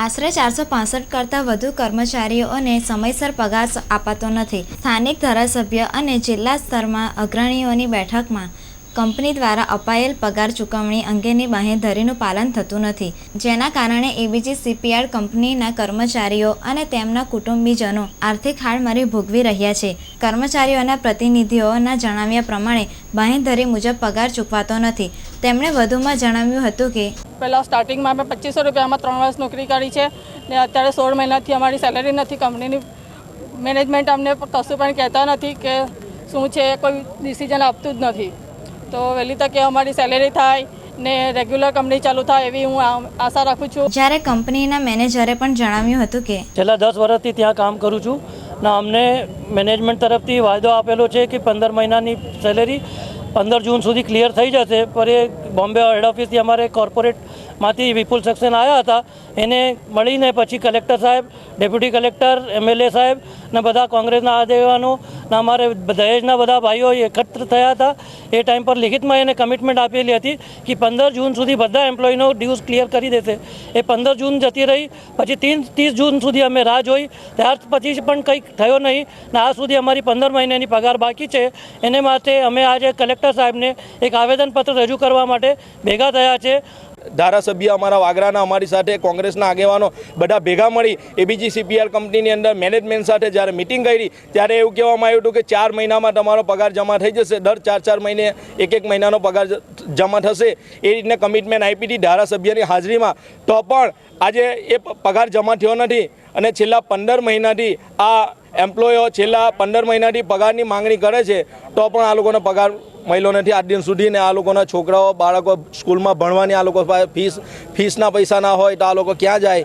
આશરે ચારસો પાસઠ કરતાં વધુ કર્મચારીઓને સમયસર પગાર અપાતો નથી. સ્થાનિક ધારાસભ્ય અને જિલ્લા સ્તરમાં અગ્રણીઓની બેઠકમાં કંપની દ્વારા અપાયેલ પગાર ચૂકવણી અંગેની બાંહેધરીનું પાલન થતું નથી, જેના કારણે એબીજી સીપીઆર કંપનીના કર્મચારીઓ અને તેમના કુટુંબીજનો આર્થિક હાડમારી ભોગવી રહ્યા છે. કર્મચારીઓના પ્રતિનિધિઓના જણાવ્યા પ્રમાણે, બાંહેધરી મુજબ પગાર ચૂકવાતો નથી. તેમણે વધુમાં જણાવ્યું હતું કે, પહેલાં સ્ટાર્ટિંગમાં અમે પચીસો રૂપિયામાં ત્રણ વર્ષ નોકરી કરી છે, ને અત્યારે સોળ મહિનાથી અમારી સેલેરી નથી, કંપનીની મેનેજમેન્ટ અમને કશું પણ કહેતા નથી કે શું છે, કોઈ ડિસિઝન આપતું જ નથી. તો વહેલી તકે અમારી સેલેરી થાય ને રેગ્યુલર કંપની ચાલુ થાય એવી હું આશા રાખું છું. જ્યારે કંપનીના મેનેજરે પણ જણાવ્યું હતું કે છેલ્લા દસ વર્ષથી ત્યાં કામ કરું છું ના અમને મેનેજમેન્ટ તરફથી વાયદો આપેલો છે કે પંદર મહિનાની સેલેરી પંદર જૂન સુધી ક્લિયર થઈ જશે. પર એ બોમ્બે હેડ ઓફિસથી અમારે કોર્પોરેટમાંથી વિપુલ સક્સેના આવ્યા હતા. એને મળીને પછી કલેક્ટર સાહેબ, ડેપ્યુટી કલેક્ટર, એમએલએ સાહેબ ને બધા કોંગ્રેસના આગેવાનો ને અમારે દહેજના બધા ભાઈઓ એકત્ર થયા હતા. એ ટાઈમ પર લિખિતમાં એને કમિટમેન્ટ આપેલી હતી કે પંદર જૂન સુધી બધા એમ્પ્લોયનો ડ્યુઝ ક્લિયર કરી દેશે. એ પંદર જૂન જતી રહી. પછી ત્રીસ ત્રીસ જૂન સુધી અમે રાહ જોઈ. ત્યાર પછી પણ કંઈક થયો નહીં ને આ સુધી અમારી પંદર મહિનાની પગાર બાકી છે. એને માટે અમે આજે કલેક્ટર સાહેબને એક આવેદનપત્ર રજૂ કરવા માટે ભેગા થયા છે. ધારાસભ્ય અમારા વાગરાના, અમારી સાથે કોંગ્રેસના આગેવાનો બધા ભેગા મળી એબીજી સીપીઆર કંપનીની અંદર મેનેજમેન્ટ સાથે જ્યારે મિટિંગ કરી, ત્યારે એવું કહેવામાં આવ્યું હતું કે ચાર મહિનામાં તમારો પગાર જમા થઈ જશે. દર ચાર ચાર મહિને એક એક મહિનાનો પગાર જમા થશે. એ રીતને કમિટમેન્ટ આપી હતી ધારાસભ્યની હાજરીમાં. તો પણ આજે એ પગાર જમા થયો નથી અને છેલ્લા પંદર મહિનાથી આ એમ્પ્લોયો છેલ્લા પંદર મહિનાથી પગારની માંગણી કરે છે, તો પણ આ લોકોને પગાર મળ્યો નથી. આજ દિન સુધી ને આ લોકોના છોકરાઓ, બાળકો સ્કૂલમાં ભણવાની આ લોકો ફીસ, ફીસના પૈસા ના હોય તો આ લોકો ક્યાં જાય?